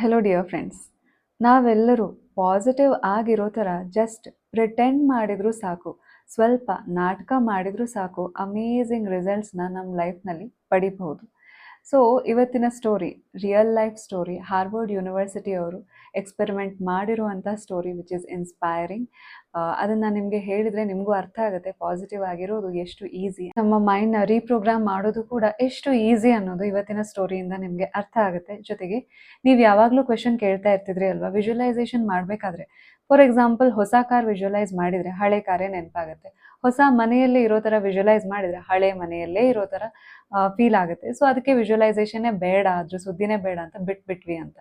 Hello dear friends ನಾವೆಲ್ಲರೂ positive ಆಗಿರೋ ಥರ ಜಸ್ಟ್ ಪ್ರಿಟೆಂಡ್ ಮಾಡಿದರೂ ಸಾಕು. ಸ್ವಲ್ಪ ನಾಟಕ ಮಾಡಿದರೂ ಸಾಕು. ಅಮೇಝಿಂಗ್ ರಿಸಲ್ಟ್ಸ್ನ ನಮ್ಮ ಲೈಫ್ನಲ್ಲಿ ಪಡಿಬಹುದು. ಸೊ ಇವತ್ತಿನ story real life story Harvard University ಅವರು ಎಕ್ಸ್ಪೆರಿಮೆಂಟ್ ಮಾಡಿರುವಂಥ ಸ್ಟೋರಿ ವಿಚ್ ಇಸ್ ಇನ್ಸ್ಪೈರಿಂಗ್ ಅದನ್ನು ನಿಮಗೆ ಹೇಳಿದರೆ ನಿಮಗೂ ಅರ್ಥ ಆಗುತ್ತೆ ಪಾಸಿಟಿವ್ ಆಗಿರೋದು ಎಷ್ಟು ಈಸಿ ನಮ್ಮ ಮೈಂಡ್ನ ರೀಪ್ರೋಗ್ರಾಮ್ ಮಾಡೋದು ಕೂಡ ಎಷ್ಟು ಈಸಿ ಅನ್ನೋದು ಇವತ್ತಿನ ಸ್ಟೋರಿಯಿಂದ ನಿಮಗೆ ಅರ್ಥ ಆಗುತ್ತೆ. ಜೊತೆಗೆ, ನೀವು ಯಾವಾಗಲೂ ಕ್ವೆಶನ್ ಕೇಳ್ತಾ ಇರ್ತಿದ್ರಿ ಅಲ್ವಾ? ವಿಜುವಲೈಸೇಷನ್ ಮಾಡಬೇಕಾದ್ರೆ ಫಾರ್ ಎಕ್ಸಾಂಪಲ್ ಹೊಸ ಕಾರ್ ವಿಜುವಲೈಸ್ ಮಾಡಿದರೆ ಹಳೆ ಕಾರೇ ನೆನಪಾಗುತ್ತೆ. ಹೊಸ ಮನೆಯಲ್ಲೇ ಇರೋ ಥರ ವಿಜುವಲೈಸ್ ಮಾಡಿದರೆ ಹಳೆ ಮನೆಯಲ್ಲೇ ಇರೋ ಥರ ಫೀಲ್ ಆಗುತ್ತೆ. ಸೊ ಅದಕ್ಕೆ ವಿಜುವಲೈಸೇಷನ್ನೇ ಬೇಡ, ಅದ್ರ ಸುದ್ದಿನೇ ಬೇಡ ಅಂತ ಬಿಟ್ಬಿಟ್ವಿ ಅಂತ.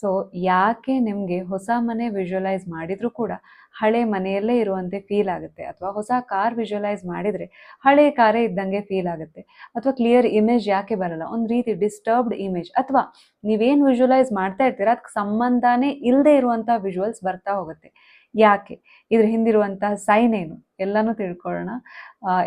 ಸೊ ಯಾಕೆ ನಿಮಗೆ ಹೊಸ ಮನೆ ವಿಜುವಲೈಸ್ ಮಾಡಿದರೂ ಕೂಡ ಹಳೆ ಮನೆಯಲ್ಲೇ ಇರುವಂತೆ ಫೀಲ್ ಆಗುತ್ತೆ. ಅಥವಾ ಹೊಸ ಕಾರ್ ವಿಜುವಲೈಸ್ ಮಾಡಿದರೆ ಹಳೆ ಕಾರೇ ಇದ್ದಂಗೆ ಫೀಲ್ ಆಗುತ್ತೆ. ಅಥವಾ ಕ್ಲಿಯರ್ ಇಮೇಜ್ ಯಾಕೆ ಬರಲ್ಲ? ಒಂದು ರೀತಿ ಡಿಸ್ಟರ್ಬ್ಡ್ ಇಮೇಜ್ ಅಥವಾ ನೀವೇನು ವಿಜುವಲೈಸ್ ಮಾಡ್ತಾ ಇರ್ತೀರ ಅದಕ್ಕೆ ಸಂಬಂಧನೇ ಇಲ್ಲದೆ ಇರುವಂಥ ವಿಜುವಲ್ಸ್ ಬರ್ತಾ ಹೋಗುತ್ತೆ. ಯಾಕೆ? ಇದ್ರ ಹಿಂದಿರುವಂತಹ ಸೈನ್ ಏನು? ಎಲ್ಲನೂ ತಿಳ್ಕೊಳ್ಳೋಣ.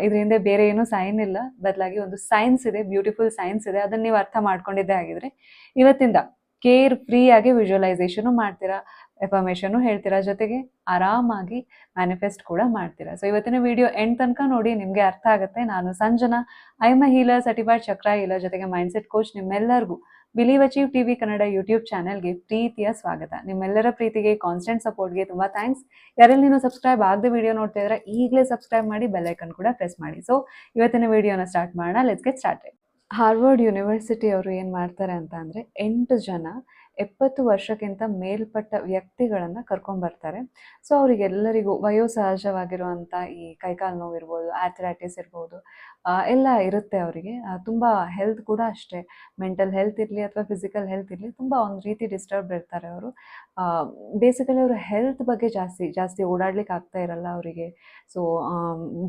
ಇದ್ರ ಹಿಂದೆ ಬೇರೆ ಏನೂ ಸೈನ್ ಇಲ್ಲ. ಬದಲಾಗಿ ಒಂದು ಸೈನ್ಸ್ ಇದೆ ಬ್ಯೂಟಿಫುಲ್ ಸೈನ್ಸ್ ಇದೆ. ಅದನ್ನ ನೀವು ಅರ್ಥ ಮಾಡ್ಕೊಂಡಿದ್ದೇ ಆಗಿದ್ರೆ ಇವತ್ತಿಂದ ಕೇರ್ ಫ್ರೀ ಆಗಿ ವಿಜುವಲೈಸೇಷನು ಮಾಡ್ತೀರಾ ಎಫರ್ಮೇಷನು ಹೇಳ್ತೀರಾ ಜೊತೆಗೆ ಆರಾಮಾಗಿ ಮ್ಯಾನಿಫೆಸ್ಟ್ ಕೂಡ ಮಾಡ್ತೀರಾ. ಸೊ ಇವತ್ತಿನ ವಿಡಿಯೋ ಎಂಡ್ ತನಕ ನೋಡಿ ನಿಮಗೆ ಅರ್ಥ ಆಗುತ್ತೆ. ನಾನು Sanjana I'm healer certified chakra healer ಜೊತೆಗೆ ಮೈಂಡ್ಸೆಟ್ ಕೋಚ್ ನಿಮ್ಮೆಲ್ಲರಿಗೂ believe achieve TV Kannada YouTube ಚಾನೆಲ್ಗೆ ಪ್ರೀತಿಯ ಸ್ವಾಗತ. ನಿಮ್ಮೆಲ್ಲರ ಪ್ರೀತಿಗೆ ಕಾನ್ಸ್ಟೆಂಟ್ ಸಪೋರ್ಟ್ಗೆ ತುಂಬ ಥ್ಯಾಂಕ್ಸ್ ಯಾರಲ್ಲಿ ನೀನು ಸಬ್ಸ್ಕ್ರೈಬ್ ಆಗದೆ ವಿಡಿಯೋ ನೋಡ್ತಾ ಇದ್ರೆ ಈಗಲೇ ಸಬ್ಸ್ಕ್ರೈಬ್ ಮಾಡಿ ಬೆಲ್ಲೈಕನ್ ಕೂಡ ಪ್ರೆಸ್ ಮಾಡಿ. ಸೊ ಇವತ್ತಿನ ವಿಡಿಯೋನ ಸ್ಟಾರ್ಟ್ ಮಾಡೋಣ. Let's get start Harvard University ಅವರು ಏನು ಮಾಡ್ತಾರೆ ಅಂತ ಅಂದರೆ ಎಂಟು ಜನ ಎಪ್ಪತ್ತು ವರ್ಷಕ್ಕಿಂತ ಮೇಲ್ಪಟ್ಟ ವ್ಯಕ್ತಿಗಳನ್ನು ಕರ್ಕೊಂಬರ್ತಾರೆ ಸೊ ಅವರಿಗೆಲ್ಲರಿಗೂ ವಯೋಸಹಜವಾಗಿರುವಂಥ ಈ ಕೈಕಾಲು ನೋವು ಇರ್ಬೋದು ಆಥ್ರೈಟಿಸ್ ಇರ್ಬೋದು ಎಲ್ಲ ಇರುತ್ತೆ ಅವರಿಗೆ. ತುಂಬ ಹೆಲ್ತ್ ಕೂಡ ಅಷ್ಟೇ. ಮೆಂಟಲ್ ಹೆಲ್ತ್ ಇರಲಿ ಅಥವಾ ಫಿಸಿಕಲ್ ಹೆಲ್ತ್ ಇರಲಿ ತುಂಬ ಒಂದು ರೀತಿ ಡಿಸ್ಟರ್ಬ್ ಇರ್ತಾರೆ ಅವರು. ಬೇಸಿಕಲಿ ಅವರು ಹೆಲ್ತ್ ಬಗ್ಗೆ ಜಾಸ್ತಿ ಜಾಸ್ತಿ ಓಡಾಡ್ಲಿಕ್ಕೆ ಆಗ್ತಾ ಇರಲ್ಲ ಅವರಿಗೆ. ಸೊ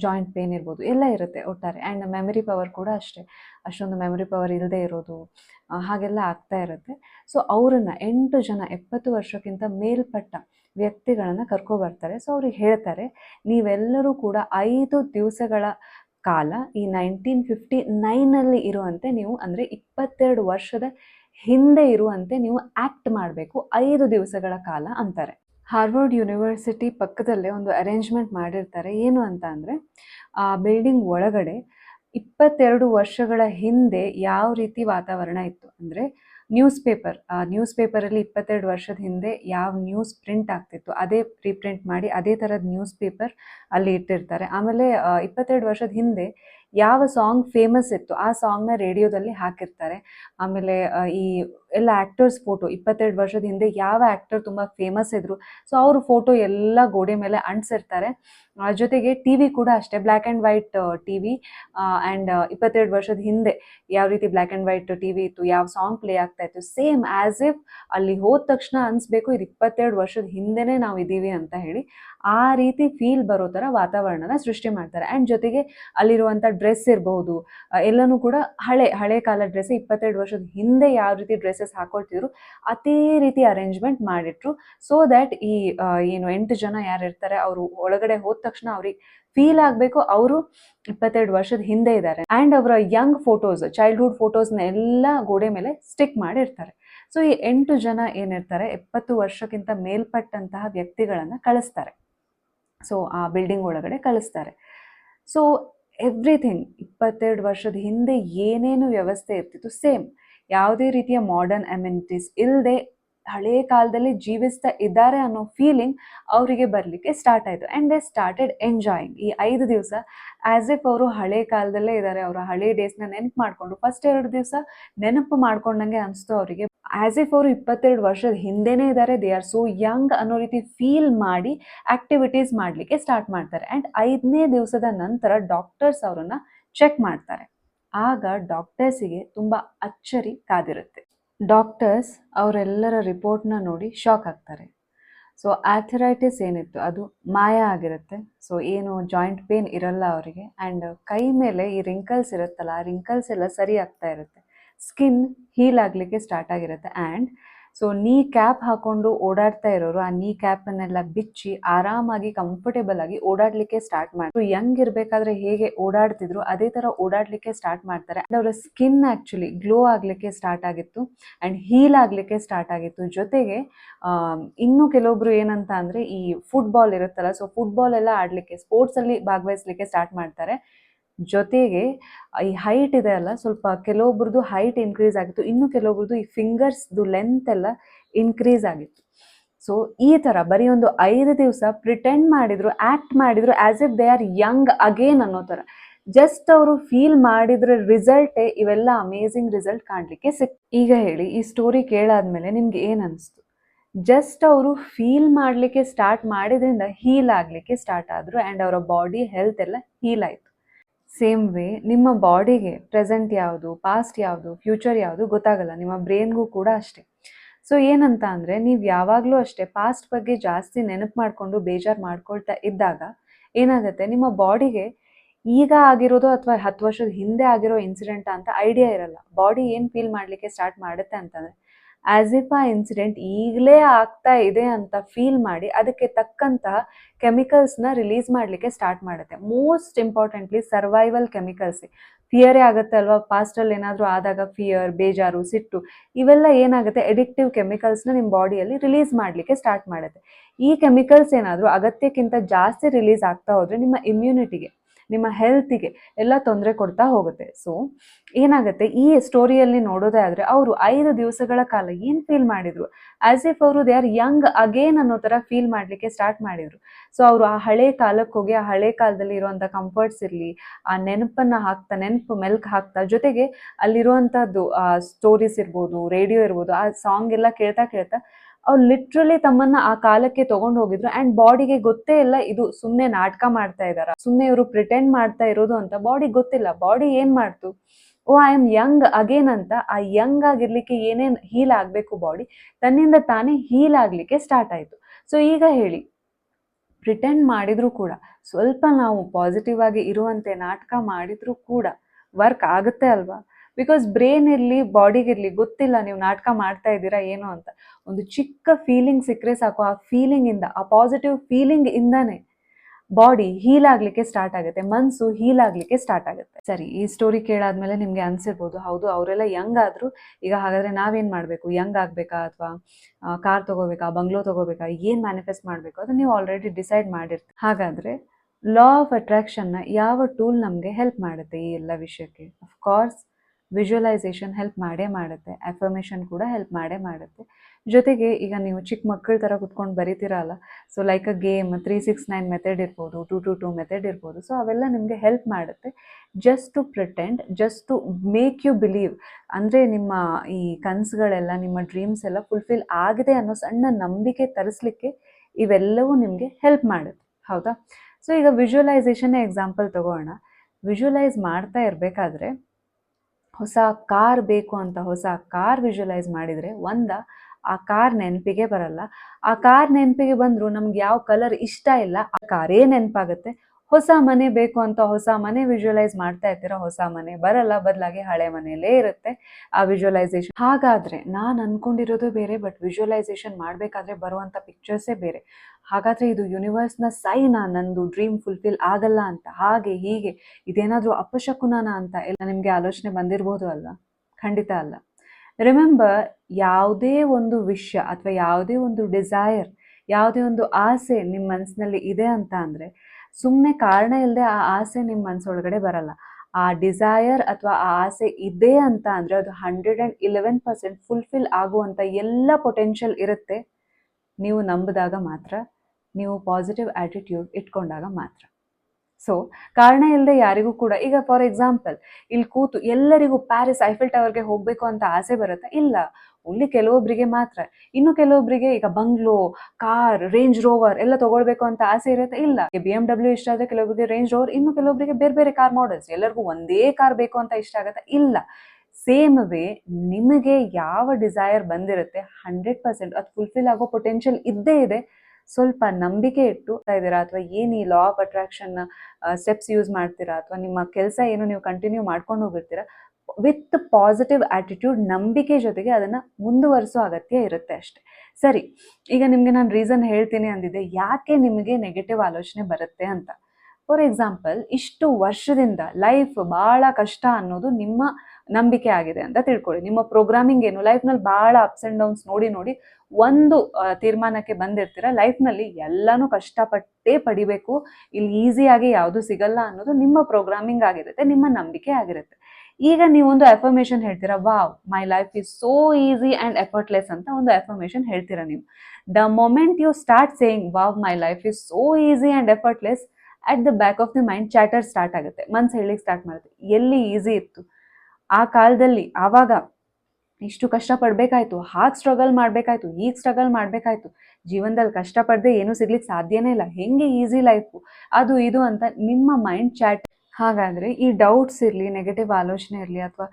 ಜಾಯಿಂಟ್ ಪೇನ್ ಇರ್ಬೋದು, ಎಲ್ಲ ಇರುತ್ತೆ ಒಟ್ಟಾರೆ. ಆ್ಯಂಡ್ ಮೆಮರಿ ಪವರ್ ಕೂಡ ಅಷ್ಟೇ. ಅಷ್ಟೊಂದು ಮೆಮರಿ ಪವರ್ ಇಲ್ಲದೆ ಇರೋದು ಹಾಗೆಲ್ಲ ಆಗ್ತಾ ಇರುತ್ತೆ. ಸೊ ಅವರನ್ನು ಎಂಟು ಜನ, ಎಪ್ಪತ್ತು ವರ್ಷಕ್ಕಿಂತ ಮೇಲ್ಪಟ್ಟ ವ್ಯಕ್ತಿಗಳನ್ನು ಕರ್ಕೊಬರ್ತಾರೆ ಸೊ ಅವ್ರಿಗೆ ಹೇಳ್ತಾರೆ, ನೀವೆಲ್ಲರೂ ಕೂಡ ಐದು ದಿವಸಗಳ ಕಾಲ ಈ ನೈನ್ಟೀನ್ ಫಿಫ್ಟಿ ನೈನಲ್ಲಿ ಇರುವಂತೆ ನೀವು ಅಂದರೆ ಇಪ್ಪತ್ತೆರಡು ವರ್ಷದ ಹಿಂದೆ ಇರುವಂತೆ ನೀವು ಆ್ಯಕ್ಟ್ ಮಾಡಬೇಕು ಐದು ದಿವಸಗಳ ಕಾಲ ಅಂತಾರೆ. ಹಾರ್ವರ್ಡ್ ಯೂನಿವರ್ಸಿಟಿ ಪಕ್ಕದಲ್ಲೇ ಒಂದು ಅರೇಂಜ್ಮೆಂಟ್ ಮಾಡಿರ್ತಾರೆ. ಏನು ಅಂತ ಅಂದರೆ, ಆ ಬಿಲ್ಡಿಂಗ್ ಒಳಗಡೆ ಇಪ್ಪತ್ತೆರಡು ವರ್ಷಗಳ ಹಿಂದೆ ಯಾವ ರೀತಿ ವಾತಾವರಣ ಇತ್ತು ಅಂದರೆ ನ್ಯೂಸ್ ಪೇಪರ್ ಆ ನ್ಯೂಸ್ ಪೇಪರಲ್ಲಿ ಇಪ್ಪತ್ತೆರಡು ವರ್ಷದ ಹಿಂದೆ ಯಾವ ನ್ಯೂಸ್ ಪ್ರಿಂಟ್ ಆಗ್ತಿತ್ತು, ಅದೇ ರೀಪ್ರಿಂಟ್ ಮಾಡಿ, ಅದೇ ಥರದ ನ್ಯೂಸ್ ಪೇಪರ್ ಅಲ್ಲಿ ಇಟ್ಟಿರ್ತಾರೆ. ಆಮೇಲೆ ಇಪ್ಪತ್ತೆರಡು ವರ್ಷದ ಹಿಂದೆ ಯಾವ ಸಾಂಗ್ ಫೇಮಸ್ ಇತ್ತು, ಆ ಸಾಂಗ್ನ ರೇಡಿಯೋದಲ್ಲಿ ಹಾಕಿರ್ತಾರೆ. ಆಮೇಲೆ ಈ ಎಲ್ಲ ಆ್ಯಕ್ಟರ್ಸ್ ಫೋಟೋ ಇಪ್ಪತ್ತೆರಡು ವರ್ಷದ ಹಿಂದೆ ಯಾವ ಆ್ಯಕ್ಟರ್ ತುಂಬ ಫೇಮಸ್ ಇದ್ರು ಸೊ ಅವ್ರ ಫೋಟೋ ಎಲ್ಲ ಗೋಡೆ ಮೇಲೆ ಅಂಟಿಸಿರ್ತಾರೆ. ಜೊತೆಗೆ ಟಿ ವಿ ಕೂಡ ಅಷ್ಟೇ black and white TV and ಇಪ್ಪತ್ತೆರಡು ವರ್ಷದ ಹಿಂದೆ ಯಾವ ರೀತಿ black and white T V ಇತ್ತು, ಯಾವ ಸಾಂಗ್ ಪ್ಲೇ ಆಗ್ತಾ ಇತ್ತು ಸೇಮ್ ಆ್ಯಸ್ ಇಫ್ ಅಲ್ಲಿ ಹೋದ ತಕ್ಷಣ ಅನಿಸ್ಬೇಕು, ಇದು ಇಪ್ಪತ್ತೆರಡು ವರ್ಷದ ಹಿಂದೆನೇ ನಾವು ಇದ್ದೀವಿ ಅಂತ ಹೇಳಿ ಆ ರೀತಿ ಫೀಲ್ ಬರೋ ಥರ ವಾತಾವರಣನ ಸೃಷ್ಟಿ ಮಾಡ್ತಾರೆ. ಆ್ಯಂಡ್ ಜೊತೆಗೆ ಅಲ್ಲಿರುವಂಥ ಡ್ರೆಸ್ ಇರಬಹುದು ಎಲ್ಲನೂ ಕೂಡ ಹಳೆ ಹಳೆ ಕಾಲ ಡ್ರೆಸ್ ಇಪ್ಪತ್ತೆರಡು ವರ್ಷದ ಹಿಂದೆ ಯಾವ ರೀತಿ ಡ್ರೆಸ್ಸಸ್ ಹಾಕೊಳ್ತಿದ್ರು, ಅದೇ ರೀತಿ ಅರೇಂಜ್ಮೆಂಟ್ ಮಾಡಿಟ್ರು. ಸೊ ದ್ಯಾಟ್ ಈ ಏನು ಎಂಟು ಜನ ಯಾರು ಇರ್ತಾರೆ, ಅವರು ಒಳಗಡೆ ಹೋದ ತಕ್ಷಣ ಅವ್ರಿಗೆ ಫೀಲ್ ಆಗಬೇಕು. ಅವರು ಇಪ್ಪತ್ತೆರಡು ವರ್ಷದ ಹಿಂದೆ ಇದ್ದಾರೆ ಆ್ಯಂಡ್ ಅವರ ಯಂಗ್ ಫೋಟೋಸ್ ಚೈಲ್ಡ್ಹುಡ್ ಫೋಟೋಸ್ನ ಎಲ್ಲ ಗೋಡೆ ಮೇಲೆ ಸ್ಟಿಕ್ ಮಾಡಿರ್ತಾರೆ. ಸೊ ಈ ಎಂಟು ಜನ ಏನಿರ್ತಾರೆ ಎಪ್ಪತ್ತು ವರ್ಷಕ್ಕಿಂತ ಮೇಲ್ಪಟ್ಟಂತಹ ವ್ಯಕ್ತಿಗಳನ್ನು ಕಳಿಸ್ತಾರೆ. ಸೊ ಆ ಬಿಲ್ಡಿಂಗ್ ಒಳಗಡೆ ಕಳಿಸ್ತಾರೆ ಸೊ ಎವ್ರಿಥಿಂಗ್ ಇಪ್ಪತ್ತೆರಡು ವರ್ಷದ ಹಿಂದೆ ಏನೇನು ವ್ಯವಸ್ಥೆ ಇರ್ತಿತ್ತು ಸೇಮ್ ಯಾವುದೇ ರೀತಿಯ ಮಾಡರ್ನ್ ಅಮ್ಯುನಿಟೀಸ್ ಇಲ್ಲದೆ ಹಳೆಯ ಕಾಲದಲ್ಲಿ ಜೀವಿಸ್ತಾ ಇದ್ದಾರೆ ಅನ್ನೋ ಫೀಲಿಂಗ್ ಅವರಿಗೆ ಬರಲಿಕ್ಕೆ ಸ್ಟಾರ್ಟ್ ಆಯಿತು. ಆ್ಯಂಡ್ ದೇ ಸ್ಟಾರ್ಟೆಡ್ ಎಂಜಾಯಿಂಗ್ ಈ ಐದು ದಿವಸ ಆ್ಯಸ್ ಇಫ್ ಅವರು ಹಳೆ ಕಾಲದಲ್ಲೇ ಇದ್ದಾರೆ. ಅವರ ಹಳೆ ಡೇಸ್ನ ನೆನಪು ಮಾಡಿಕೊಂಡು ಫಸ್ಟ್ ಎರಡು ದಿವಸ ನೆನಪು ಮಾಡ್ಕೊಂಡಂಗೆ ಅನಿಸ್ತು ಅವರಿಗೆ. ಆ್ಯಸ್ ಇಫ್ ಅವರು ಇಪ್ಪತ್ತೆರಡು ವರ್ಷದ ಹಿಂದೆನೇ ಇದ್ದಾರೆ ದೇ ಆರ್ ಸೋ ಯಂಗ್ ಅನ್ನೋ ರೀತಿ ಫೀಲ್ ಮಾಡಿ ಆ್ಯಕ್ಟಿವಿಟೀಸ್ ಮಾಡಲಿಕ್ಕೆ ಸ್ಟಾರ್ಟ್ ಮಾಡ್ತಾರೆ. ಆ್ಯಂಡ್ ಐದನೇ ದಿವಸದ ನಂತರ ಡಾಕ್ಟರ್ಸ್ ಅವರನ್ನು ಚೆಕ್ ಮಾಡ್ತಾರೆ. ಆಗ ಡಾಕ್ಟರ್ಸಿಗೆ ತುಂಬ ಅಚ್ಚರಿ ಕಾದಿರುತ್ತೆ. ಡಾಕ್ಟರ್ಸ್ ಅವರೆಲ್ಲರ ರಿಪೋರ್ಟ್ನ ನೋಡಿ ಶಾಕ್ ಆಗ್ತಾರೆ. ಸೊ ಆಥರೈಟಿಸ್ ಏನಿತ್ತು, ಅದು ಮಾಯ ಆಗಿರುತ್ತೆ. ಸೊ ಏನು ಜಾಯಿಂಟ್ ಪೇನ್ ಇರಲ್ಲ ಅವರಿಗೆ. ಆ್ಯಂಡ್ ಕೈ ಮೇಲೆ ಈ ರಿಂಕಲ್ಸ್ ಇರುತ್ತಲ್ಲ, ಆ ರಿಂಕಲ್ಸ್ ಎಲ್ಲ ಸರಿ ಆಗ್ತಾ ಇರುತ್ತೆ. ಸ್ಕಿನ್ ಹೀಲ್ ಆಗಲಿಕ್ಕೆ ಸ್ಟಾರ್ಟ್ ಆಗಿರುತ್ತೆ. ಆ್ಯಂಡ್ ಸೊ ನೀ ಕ್ಯಾಪ್ ಹಾಕೊಂಡು ಓಡಾಡ್ತಾ ಇರೋರು, ಆ ನೀ ಕ್ಯಾಪನ್ನೆಲ್ಲ ಬಿಚ್ಚಿ ಆರಾಮಾಗಿ ಕಂಫರ್ಟೇಬಲ್ ಆಗಿ ಓಡಾಡ್ಲಿಕ್ಕೆ ಸ್ಟಾರ್ಟ್ ಮಾಡ್ತಾರೆ ಯಂಗ್ ಇರಬೇಕಾದ್ರೆ ಹೇಗೆ ಓಡಾಡ್ತಿದ್ರು ಅದೇ ತರ ಓಡಾಡ್ಲಿಕ್ಕೆ ಸ್ಟಾರ್ಟ್ ಮಾಡ್ತಾರೆ. ಅಂಡ್ ಅವರ ಸ್ಕಿನ್ ಆಕ್ಚುಲಿ ಗ್ಲೋ ಆಗ್ಲಿಕ್ಕೆ ಸ್ಟಾರ್ಟ್ ಆಗಿತ್ತು, ಅಂಡ್ ಹೀಲ್ ಆಗ್ಲಿಕ್ಕೆ ಸ್ಟಾರ್ಟ್ ಆಗಿತ್ತು. ಜೊತೆಗೆ ಇನ್ನೂ ಕೆಲವೊಬ್ರು ಏನಂತ ಅಂದ್ರೆ ಈ ಫುಟ್ಬಾಲ್ ಇರುತ್ತಲ್ಲ ಸೊ ಫುಟ್ಬಾಲ್ ಎಲ್ಲ ಆಡ್ಲಿಕ್ಕೆ ಸ್ಪೋರ್ಟ್ಸ್ ಅಲ್ಲಿ ಭಾಗವಹಿಸ್ಲಿಕ್ಕೆ ಸ್ಟಾರ್ಟ್ ಮಾಡ್ತಾರೆ. ಜೊತೆಗೆ, ಈ ಹೈಟ್ ಇದೆ ಅಲ್ಲ, ಸ್ವಲ್ಪ ಕೆಲವೊಬ್ರದ್ದು ಹೈಟ್ ಇನ್ಕ್ರೀಸ್ ಆಗಿತ್ತು, ಇನ್ನು ಕೆಲವೊಬ್ರದ್ದು ಈ ಫಿಂಗರ್ಸ್ದು ಲೆಂತ್ ಎಲ್ಲ ಇನ್ಕ್ರೀಸ್ ಆಗಿತ್ತು. ಸೊ ಈ ತರ ಬರೀ ಒಂದು ಐದು ದಿವಸ ಪ್ರಿಟೆಂಡ್ ಮಾಡಿದ್ರು ಆಕ್ಟ್ ಮಾಡಿದ್ರು as if they are young again ಅನ್ನೋ ಥರ. ಜಸ್ಟ್ ಅವರು ಫೀಲ್ ಮಾಡಿದ್ರ ರಿಸಲ್ಟೇ ಇವೆಲ್ಲ ಅಮೇಝಿಂಗ್ ರಿಸಲ್ಟ್ ಕಾಣ್ಲಿಕ್ಕೆ ಸಿಕ್. ಈಗ ಹೇಳಿ, ಈ ಸ್ಟೋರಿ ಕೇಳಾದ್ಮೇಲೆ ನಿಮ್ಗೆ ಏನ್ ಅನಿಸ್ತು? ಜಸ್ಟ್ ಅವರು ಫೀಲ್ ಮಾಡ್ಲಿಕ್ಕೆ ಸ್ಟಾರ್ಟ್ ಮಾಡಿದ್ರಿಂದ ಹೀಲ್ ಆಗ್ಲಿಕ್ಕೆ ಸ್ಟಾರ್ಟ್ ಆದ್ರು ಅಂಡ್ ಅವರ ಬಾಡಿ ಹೆಲ್ತ್ ಎಲ್ಲ ಹೀಲ್ ಆಯ್ತು. ಸೇಮ್ ವೇ ನಿಮ್ಮ ಬಾಡಿಗೆ ಪ್ರೆಸೆಂಟ್ ಯಾವುದು ಪಾಸ್ಟ್ ಯಾವುದು ಫ್ಯೂಚರ್ ಯಾವುದು ಗೊತ್ತಾಗಲ್ಲ. ನಿಮ್ಮ ಬ್ರೈನ್ಗೂ ಕೂಡ ಅಷ್ಟೇ. ಸೊ ಏನಂತ ಅಂದರೆ, ನೀವು ಯಾವಾಗಲೂ ಅಷ್ಟೇ ಪಾಸ್ಟ್ ಬಗ್ಗೆ ಜಾಸ್ತಿ ನೆನಪು ಮಾಡಿಕೊಂಡು ಬೇಜಾರು ಮಾಡ್ಕೊಳ್ತಾ ಇದ್ದಾಗ ಏನಾಗುತ್ತೆ, ನಿಮ್ಮ ಬಾಡಿಗೆ ಈಗ ಆಗಿರೋದು ಅಥವಾ ಹತ್ತು ವರ್ಷದ ಹಿಂದೆ ಆಗಿರೋ ಇನ್ಸಿಡೆಂಟ್ ಅಂತ ಐಡಿಯಾ ಇರಲ್ಲ. ಬಾಡಿ ಏನು ಫೀಲ್ ಮಾಡಲಿಕ್ಕೆ ಸ್ಟಾರ್ಟ್ ಮಾಡುತ್ತೆ ಅಂತಂದರೆ ಆಸ್ ಇಫ್ ಆ ಇನ್ಸಿಡೆಂಟ್ ಈಗಲೇ ಆಗ್ತಾ ಇದೆ ಅಂತ ಫೀಲ್ ಮಾಡಿ ಅದಕ್ಕೆ ತಕ್ಕಂತಹ ಕೆಮಿಕಲ್ಸ್ನ ರಿಲೀಸ್ ಮಾಡಲಿಕ್ಕೆ ಸ್ಟಾರ್ಟ್ ಮಾಡುತ್ತೆ. ಮೋಸ್ಟ್ ಇಂಪಾರ್ಟೆಂಟ್ಲಿ ಸರ್ವೈವಲ್ ಕೆಮಿಕಲ್ಸ್ ಫಿಯರೇ ಆಗುತ್ತೆ ಅಲ್ವಾ? ಪಾಸ್ಟಲ್ಲಿ ಏನಾದರೂ ಆದಾಗ ಫಿಯರ್ ಬೇಜಾರು, ಸಿಟ್ಟು, ಇವೆಲ್ಲ ಏನಾಗುತ್ತೆ? ಎಡಿಕ್ಟಿವ್ ಕೆಮಿಕಲ್ಸ್ನ ನಿಮ್ಮ ಬಾಡಿಯಲ್ಲಿ ರಿಲೀಸ್ ಮಾಡಲಿಕ್ಕೆ ಸ್ಟಾರ್ಟ್ ಮಾಡುತ್ತೆ. ಈ ಕೆಮಿಕಲ್ಸ್ ಏನಾದರೂ ಅಗತ್ಯಕ್ಕಿಂತ ಜಾಸ್ತಿ ರಿಲೀಸ್ ಆಗ್ತಾ ಹೋದರೆ ನಿಮ್ಮ ಇಮ್ಯುನಿಟಿಗೆ ನಿಮ್ಮ ಹೆಲ್ತಿಗೆ ಎಲ್ಲ ತೊಂದರೆ ಕೊಡ್ತಾ ಹೋಗುತ್ತೆ. ಸೊ ಏನಾಗುತ್ತೆ? ಈ ಸ್ಟೋರಿಯಲ್ಲಿ ನೋಡೋದೇ ಆದರೆ ಅವರು ಐದು ದಿವಸಗಳ ಕಾಲ ಏನು ಫೀಲ್ ಮಾಡಿದ್ರು? ಆಸ್ ಇಫ್ ಅವರು ದೇ ಆರ್ ಯಂಗ್ ಅಗೇನ್ ಅನ್ನೋ ಥರ ಫೀಲ್ ಮಾಡಲಿಕ್ಕೆ ಸ್ಟಾರ್ಟ್ ಮಾಡಿದ್ರು. ಸೊ ಅವರು ಆ ಹಳೆ ಕಾಲಕ್ಕೆ ಹೋಗಿ, ಆ ಹಳೆ ಕಾಲದಲ್ಲಿ ಇರುವಂಥ ಕಂಫರ್ಟ್ಸ್ ಇರಲಿ, ಆ ನೆನಪನ್ನು ಹಾಕ್ತಾ, ನೆನಪು ಮೆಲ್ಕ್ ಹಾಕ್ತಾ, ಜೊತೆಗೆ ಅಲ್ಲಿರುವಂಥದ್ದು ಸ್ಟೋರೀಸ್ ಇರ್ಬೋದು ರೇಡಿಯೋ ಇರ್ಬೋದು, ಆ ಸಾಂಗ್ ಎಲ್ಲ ಕೇಳ್ತಾ ಕೇಳ್ತಾ ಅವ್ರು ಲಿಟ್ರಲಿ ತಮ್ಮನ್ನ ಆ ಕಾಲಕ್ಕೆ ತಗೊಂಡು ಹೋಗಿದ್ರು. ಅಂಡ್ ಬಾಡಿಗೆ ಗೊತ್ತೇ ಇಲ್ಲ ಇದು ಸುಮ್ಮನೆ ನಾಟಕ ಮಾಡ್ತಾ ಇದಾರ. ಸುಮ್ಮನೆ ಇವರು ಪ್ರಿಟೆಂಡ್ ಮಾಡ್ತಾ ಇರೋದು ಅಂತ ಬಾಡಿ ಗೊತ್ತಿಲ್ಲ. ಬಾಡಿ ಏನ್ ಮಾಡ್ತು? Oh I am young again ಅಂತ ಆ ಯಂಗ್ ಆಗಿರ್ಲಿಕ್ಕೆ ಏನೇನ್ ಹೀಲ್ ಆಗ್ಬೇಕು ಬಾಡಿ ತನ್ನಿಂದ ತಾನೇ ಹೀಲ್ ಆಗ್ಲಿಕ್ಕೆ ಸ್ಟಾರ್ಟ್ ಆಯ್ತು. ಸೊ ಈಗ ಹೇಳಿ. ಪ್ರಿಟೆಂಡ್ ಮಾಡಿದ್ರು ಕೂಡ, ಸ್ವಲ್ಪ ನಾವು ಪಾಸಿಟಿವ್ ಆಗಿ ಇರುವಂತೆ ನಾಟಕ ಮಾಡಿದ್ರು ಕೂಡ ವರ್ಕ್ ಆಗುತ್ತೆ ಅಲ್ವಾ? ಬಿಕಾಸ್ ಬ್ರೇನ್ ಇರಲಿ ಬಾಡಿಗಿರಲಿ ಗೊತ್ತಿಲ್ಲ ನೀವು ನಾಟಕ ಮಾಡ್ತಾ ಇದ್ದೀರಾ, ಏನು ಅಂತ. ಒಂದು ಚಿಕ್ಕ ಫೀಲಿಂಗ್ ಸಿಕ್ಕರೆ ಸಾಕು, ಆ ಫೀಲಿಂಗ್ ಇಂದ, ಆ ಪಾಸಿಟಿವ್ ಫೀಲಿಂಗ್ ಇಂದಾನೆ ಬಾಡಿ ಹೀಲ್ ಆಗ್ಲಿಕ್ಕೆ ಸ್ಟಾರ್ಟ್ ಆಗುತ್ತೆ, ಮನ್ಸು ಹೀಲ್ ಆಗ್ಲಿಕ್ಕೆ ಸ್ಟಾರ್ಟ್ ಆಗುತ್ತೆ. ಸರಿ, ಈ ಸ್ಟೋರಿ ಕೇಳಾದ್ಮೇಲೆ ನಿಮ್ಗೆ ಅನ್ಸಿರ್ಬೋದು, ಹೌದು, ಅವರೆಲ್ಲ ಯಂಗ್ ಆದ್ರು, ಈಗ ಹಾಗಾದ್ರೆ ನಾವೇನ್ ಮಾಡ್ಬೇಕು? ಯಂಗ್ ಆಗ್ಬೇಕಾ ಅಥವಾ ಕಾರ್ ತಗೋಬೇಕಾ ಬಂಗ್ಲೋ ತಗೋಬೇಕಾ, ಏನ್ ಮ್ಯಾನಿಫೆಸ್ಟ್ ಮಾಡ್ಬೇಕು? ಅದು ನೀವು ಆಲ್ರೆಡಿ ಡಿಸೈಡ್ ಮಾಡಿರ್ತೀವಿ ಹಾಗಾದ್ರೆ ಲಾ ಆಫ್ ಅಟ್ರಾಕ್ಷನ್ನ ಯಾವ ಟೂಲ್ ನಮಗೆ ಹೆಲ್ಪ್ ಮಾಡುತ್ತೆ ಈ ಎಲ್ಲ ವಿಷಯಕ್ಕೆ? ಅಫ್ಕೋರ್ಸ್ ವಿಜುವಲೈಸೇಷನ್ ಹೆಲ್ಪ್ ಮಾಡೇ ಮಾಡುತ್ತೆ. ಅಫರ್ಮೇಷನ್ ಕೂಡ ಹೆಲ್ಪ್ ಮಾಡೇ ಮಾಡುತ್ತೆ. ಜೊತೆಗೆ ಈಗ ನೀವು ಚಿಕ್ಕ ಮಕ್ಕಳ ಥರ ಕುತ್ಕೊಂಡು ಬರೀತಿರಲ್ಲ so like a game three six nine method ಇರ್ಬೋದು ಟು ಟು ಟು ಮೆಥಡ್ ಇರ್ಬೋದು ಸೊ ಅವೆಲ್ಲ ನಿಮಗೆ ಹೆಲ್ಪ್ ಮಾಡುತ್ತೆ. Just to pretend just to make you believe ಅಂದರೆ ನಿಮ್ಮ ಈ ಕನಸುಗಳೆಲ್ಲ, ನಿಮ್ಮ ಡ್ರೀಮ್ಸ್ ಎಲ್ಲ ಫುಲ್ಫಿಲ್ ಆಗಿದೆ ಅನ್ನೋ ಸಣ್ಣ ನಂಬಿಕೆ ತರಿಸ್ಲಿಕ್ಕೆ ಇವೆಲ್ಲವೂ ನಿಮಗೆ ಹೆಲ್ಪ್ ಮಾಡುತ್ತೆ. ಹೌದಾ? ಸೊ ಈಗ ವಿಜುವಲೈಸೇಷನ್ ಎಕ್ಸಾಂಪಲ್ ತಗೋಣ. ವಿಜುವಲೈಸ್ ಮಾಡ್ತಾ ಇರಬೇಕಾದ್ರೆ ಹೊಸ ಕಾರ್ ಬೇಕು ಅಂತ ಹೊಸ ಕಾರ್ ವಿಜುವಲೈಸ್ ಮಾಡಿದರೆ ಒಂದ, ಆ ಕಾರ್ ನೆನಪಿಗೆ ಬರಲ್ಲ. ಆ ಕಾರ್ ನೆನಪಿಗೆ ಬಂದರೂ ನಮ್ಗೆ ಯಾವ ಕಲರ್ ಇಷ್ಟ ಇಲ್ಲ, ಆ ಕಾರೇ ನೆನಪಾಗುತ್ತೆ. ಹೊಸ ಮನೆ ಬೇಕು ಅಂತ ಹೊಸ ಮನೆ ವಿಜುವಲೈಸ್ ಮಾಡ್ತಾ ಇರ್ತೀರ, ಹೊಸ ಮನೆ ಬರಲ್ಲ, ಬದಲಾಗಿ ಹಳೆ ಮನೆಯಲ್ಲೇ ಇರುತ್ತೆ ಆ ವಿಜುವಲೈಸೇಷನ್ ಹಾಗಾದ್ರೆ ನಾನು ಅನ್ಕೊಂಡಿರೋದು ಬೇರೆ ಬಟ್ ವಿಜುವಲೈಸೇಷನ್ ಮಾಡಬೇಕಾದ್ರೆ ಬರುವಂಥ ಪಿಕ್ಚರ್ಸೇ ಬೇರೆ. ಹಾಗಾದ್ರೆ ಇದು ಯೂನಿವರ್ಸ್ನ ಸೈನಾ ನಂದು ಡ್ರೀಮ್ ಫುಲ್ಫಿಲ್ ಆಗಲ್ಲ ಅಂತ, ಹಾಗೆ, ಹೀಗೆ, ಇದೇನಾದರೂ ಅಪಶಕುನಾನ ಅಂತ ಎಲ್ಲ ನಿಮಗೆ ಆಲೋಚನೆ ಬಂದಿರ್ಬೋದು ಅಲ್ವಾ? ಖಂಡಿತ ಅಲ್ಲ. ರಿಮೆಂಬರ್ ಯಾವುದೇ ಒಂದು ವಿಷಯ ಅಥವಾ ಯಾವುದೇ ಒಂದು ಡಿಸೈರ್ ಯಾವುದೇ ಒಂದು ಆಸೆ ನಿಮ್ಮ ಮನಸ್ಸಿನಲ್ಲಿ ಇದೆ ಅಂತ ಅಂದರೆ ಸುಮ್ಮನೆ ಕಾರಣ ಇಲ್ಲದೆ ಆ ಆಸೆ ನಿಮ್ಮ ಮನಸ್ಸೊಳಗಡೆ ಬರಲ್ಲ. ಆ ಡಿಸೈರ್ ಅಥವಾ ಆ ಆಸೆ ಇದೆ ಅಂತ ಅಂದರೆ ಅದು hundred and eleven percent fulfil ಆಗುವಂಥ ಎಲ್ಲ ಪೊಟೆನ್ಷಿಯಲ್ ಇರುತ್ತೆ. ನೀವು ನಂಬಿದಾಗ ಮಾತ್ರ, ನೀವು ಪಾಸಿಟಿವ್ ಆ್ಯಟಿಟ್ಯೂಡ್ ಇಟ್ಕೊಂಡಾಗ ಮಾತ್ರ. ಸೊ ಕಾರಣ ಇಲ್ಲದೆ ಯಾರಿಗೂ ಕೂಡ, ಈಗ ಫಾರ್ ಎಕ್ಸಾಂಪಲ್ ಇಲ್ಲಿ ಕೂತು ಎಲ್ಲರಿಗೂ ಪ್ಯಾರಿಸ್ ಐಫಿಲ್ ಟವರ್ಗೆ ಹೋಗಬೇಕು ಅಂತ ಆಸೆ ಬರುತ್ತಾ? ಇಲ್ಲ. ಓನ್ಲಿ ಕೆಲವೊಬ್ಬರಿಗೆ ಮಾತ್ರ. ಇನ್ನು ಕೆಲವೊಬ್ಬರಿಗೆ ಈಗ ಬಂಗ್ಲೋ, ಕಾರ್ ರೇಂಜ್ ರೋವರ್ ಎಲ್ಲ ತಗೊಳ್ಬೇಕು ಅಂತ ಆಸೆ ಇರುತ್ತೆ? ಇಲ್ಲ. ಬಿ ಎಂ ಡಬ್ಲ್ಯೂ ಇಷ್ಟ ಆದರೆ ಕೆಲವೊಬ್ಬರಿಗೆ ರೇಂಜ್ ರೋವರ್ ಇನ್ನು ಕೆಲವೊಬ್ಬರಿಗೆ ಬೇರೆ ಬೇರೆ ಕಾರ್ ಮಾಡಲ್ಸ್ ಎಲ್ಲರಿಗೂ ಒಂದೇ ಕಾರ್ ಬೇಕು ಅಂತ ಇಷ್ಟ ಆಗುತ್ತೆ? ಇಲ್ಲ. ಸೇಮ್ ವೇ ನಿಮಗೆ ಯಾವ ಡಿಸೈರ್ ಬಂದಿರುತ್ತೆ ಹಂಡ್ರೆಡ್ ಪರ್ಸೆಂಟ್ ಅದು ಫುಲ್ಫಿಲ್ ಆಗೋ ಪೊಟೆನ್ಷಿಯಲ್ ಇದ್ದೇ ಇದೆ. ಸ್ವಲ್ಪ ನಂಬಿಕೆ ಇಟ್ಟು ಇದ್ದೀರಾ? ಅಥವಾ ಏನು ಈ law of attraction steps use ಮಾಡ್ತೀರಾ? ಅಥವಾ ನಿಮ್ಮ ಕೆಲಸ ಏನು ನೀವು ಕಂಟಿನ್ಯೂ ಮಾಡ್ಕೊಂಡು ಹೋಗಿರ್ತೀರಾ? ವಿತ್ ಪಾಸಿಟಿವ್ ಆಟಿಟ್ಯೂಡ್ ನಂಬಿಕೆ ಜೊತೆಗೆ ಅದನ್ನು ಮುಂದುವರಿಸೋ ಅಗತ್ಯ ಇರುತ್ತೆ ಅಷ್ಟೆ. ಸರಿ, ಈಗ ನಿಮಗೆ ನಾನು ರೀಸನ್ ಹೇಳ್ತೀನಿ ಅಂದಿದ್ದೆ, ಯಾಕೆ ನಿಮಗೆ ನೆಗೆಟಿವ್ ಆಲೋಚನೆ ಬರುತ್ತೆ ಅಂತ? ಫಾರ್ ಎಕ್ಸಾಂಪಲ್ ಇಷ್ಟು ವರ್ಷದಿಂದ ಲೈಫ್ ಭಾಳ ಕಷ್ಟ ಅನ್ನೋದು ನಿಮ್ಮ ನಂಬಿಕೆ ಆಗಿದೆ ಅಂತ ತಿಳ್ಕೊಳ್ಳಿ. ನಿಮ್ಮ ಪ್ರೋಗ್ರಾಮಿಂಗ್ ಏನು ಲೈಫ್ನಲ್ಲಿ ಭಾಳ ಅಪ್ಸ್ ಆ್ಯಂಡ್ ಡೌನ್ಸ್ ನೋಡಿ ನೋಡಿ ಒಂದು ತೀರ್ಮಾನಕ್ಕೆ ಬಂದಿರ್ತೀರ ಲೈಫ್ನಲ್ಲಿ ಎಲ್ಲನೂ ಕಷ್ಟಪಟ್ಟೇ ಪಡಿಬೇಕು, ಇಲ್ಲಿ ಈಸಿಯಾಗಿ ಯಾವುದು ಸಿಗಲ್ಲ ಅನ್ನೋದು ನಿಮ್ಮ ಪ್ರೋಗ್ರಾಮಿಂಗ್ ಆಗಿರುತ್ತೆ, ನಿಮ್ಮ ನಂಬಿಕೆ ಆಗಿರುತ್ತೆ. ಈಗ ನೀವೊಂದು ಅಫರ್ಮೇಷನ್ ಹೇಳ್ತೀರಾ, wow my life is so easy and effortless ಅಂತ ಒಂದು ಅಫರ್ಮೇಷನ್ ಹೇಳ್ತೀರಾ ನೀವು. The moment you start saying wow my life is so easy and effortless at the back of the mind chatter start ಆಗುತ್ತೆ. ಮನ್ಸು ಹೇಳಿಕ್ಕೆ start ಮಾಡುತ್ತೆ. ಎಲ್ಲಿ easy ಇತ್ತು? ಆ ಕಾಲದಲ್ಲಿ, ಆವಾಗ ಇಷ್ಟು ಕಷ್ಟಪಡಬೇಕಾಯ್ತು? ಹಾಗೆ ಸ್ಟ್ರಗಲ್ ಮಾಡಬೇಕಾಯ್ತು? ಈಗ ಸ್ಟ್ರಗಲ್ ಮಾಡಬೇಕಾಯ್ತು? ಜೀವನದಲ್ಲಿ ಕಷ್ಟಪಡದೆ ಏನೂ ಸಿಗ್ಲಿಕ್ಕೆ ಸಾಧ್ಯನೇ ಇಲ್ಲ. ಹೆಂಗೆ ಈಸಿ ಲೈಫು ಅದು ಇದು ಅಂತ ನಿಮ್ಮ ಮೈಂಡ್ ಚಾಟ್ ಹಾಗಾದರೆ ಈ ಡೌಟ್ಸ್ ಇರಲಿ ನೆಗೆಟಿವ್ ಆಲೋಚನೆ ಇರಲಿ ಅಥವಾ